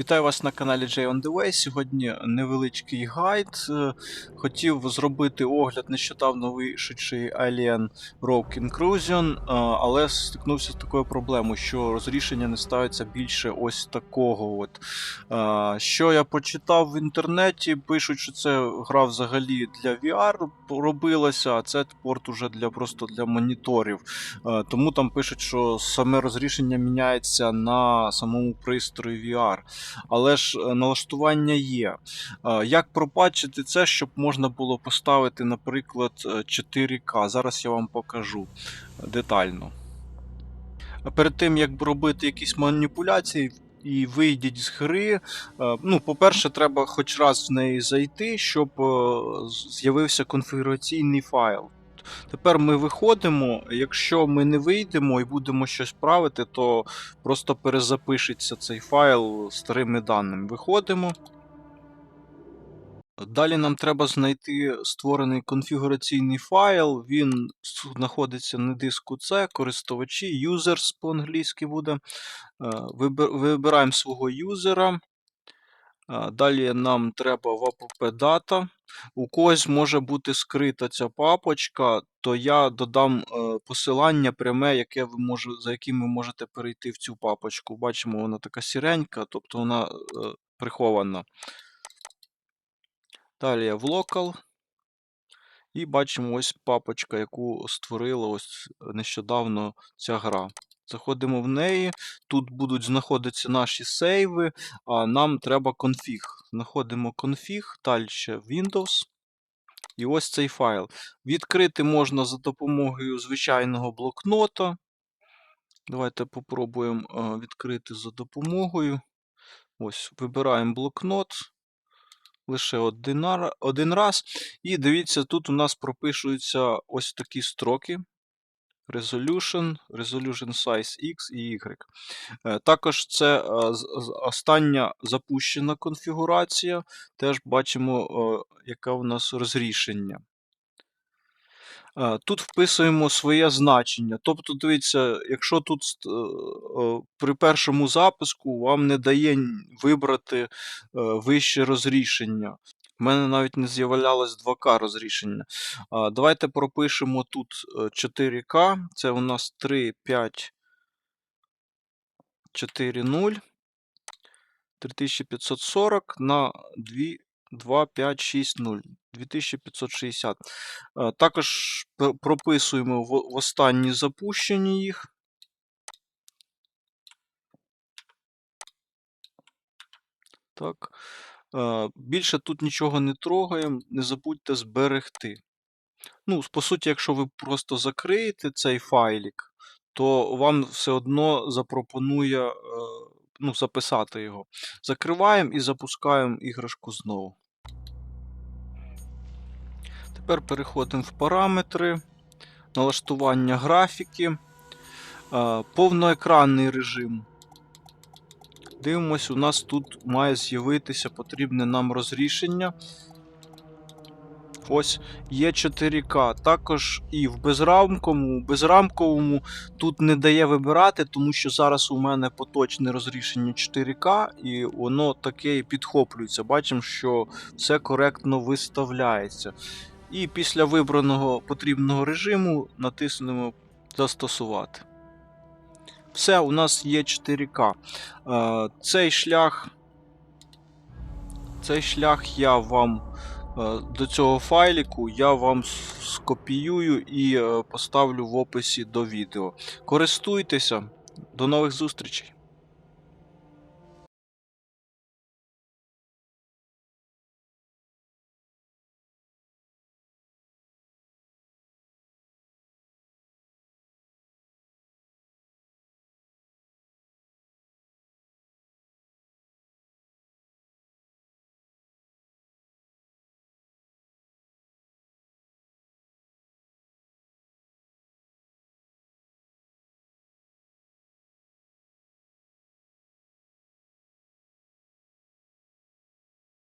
Вітаю вас на каналі Jay on the Way. Сьогодні невеличкий гайд. Е, Хотів зробити огляд нещодавно вийшедший Alien Rogue Inclusion, е, але стикнувся з такою проблемою, що розрішення не ставиться більше ось такого. От. Е, Що я почитав в інтернеті, пишуть, що це гра взагалі для VR робилася, а це порт уже для просто для моніторів. Тому там пишуть, що саме розрішення міняється на самому пристрої VR. Але ж е, налаштування є. Е, Як пропатчити це, щоб можна було поставити, наприклад, е, 4К? Зараз я вам покажу детально. Перед тим, як робити якісь маніпуляції. І вийдіть з гри. е, Ну, по-перше, треба хоч раз в неї зайти, щоб е, з'явився конфігураційний файл. Тепер ми виходимо. Якщо ми не вийдемо і будемо щось правити, то просто перезапишеться цей файл старими даними. Виходимо. Далі нам треба знайти створений конфігураційний файл. Він знаходиться на диску C, користувачі, users по-англійськи буде. Е, Вибираємо свого юзера. Е, Далі нам треба в app data. У когось може бути скрита ця папочка, то я додам е, посилання пряме, яке ви може, за яким ви можете перейти в цю папочку. Бачимо, вона така сіренька, тобто вона е, прихована. Далі в local. І бачимо ось папочка, яку створила ось нещодавно ця гра. Заходимо в неї. Тут будуть знаходитися наші сейви, а нам треба конфіг. Знаходимо конфіг, далі Windows. І ось цей файл. Відкрити можна за допомогою звичайного блокнота. Давайте попробуємо е, відкрити за допомогою. Ось, вибираємо блокнот. Лише один раз. І дивіться, тут у нас пропишуються ось такі строки. Resolution, Resolution Size X і Y. Е, Також це е, остання запущена конфігурація. Теж бачимо, е, яке у нас розрішення. Тут вписуємо своє значення. Тобто, дивіться, якщо тут при першому запуску вам не дає вибрати вище розрішення. У мене навіть не з'являлось 2К розрішення. Давайте пропишемо тут е, 4К. Це у нас 3, 5, 4, 0. 3540 на 2, 2 5, 6, 0. 2560. Е, Також прописуємо в останні запущені їх. Так. Е, Більше тут нічого не трогаємо, не забудьте зберегти. Ну, по суті, якщо ви просто закриєте цей файлік, то вам все одно запропонує е, ну, записати його. Закриваємо і запускаємо іграшку знову. Тепер переходимо в параметри, налаштування графіки, е, повноекранний режим. Дивимось, у нас тут має з'явитися потрібне нам розрішення. Ось є 4К. Також і в безрамковому, безрамковому тут не дає вибирати, тому що зараз у мене поточне розрішення 4К, і воно таке і підхоплюється. Бачимо, що все коректно виставляється. І після вибраного потрібного режиму натиснемо Застосувати. Все, у нас є 4К. Е, Цей шлях. Цей шлях я вам е, до цього файліку я вам скопіюю і е, поставлю в описі до відео. Користуйтеся. До нових зустрічей!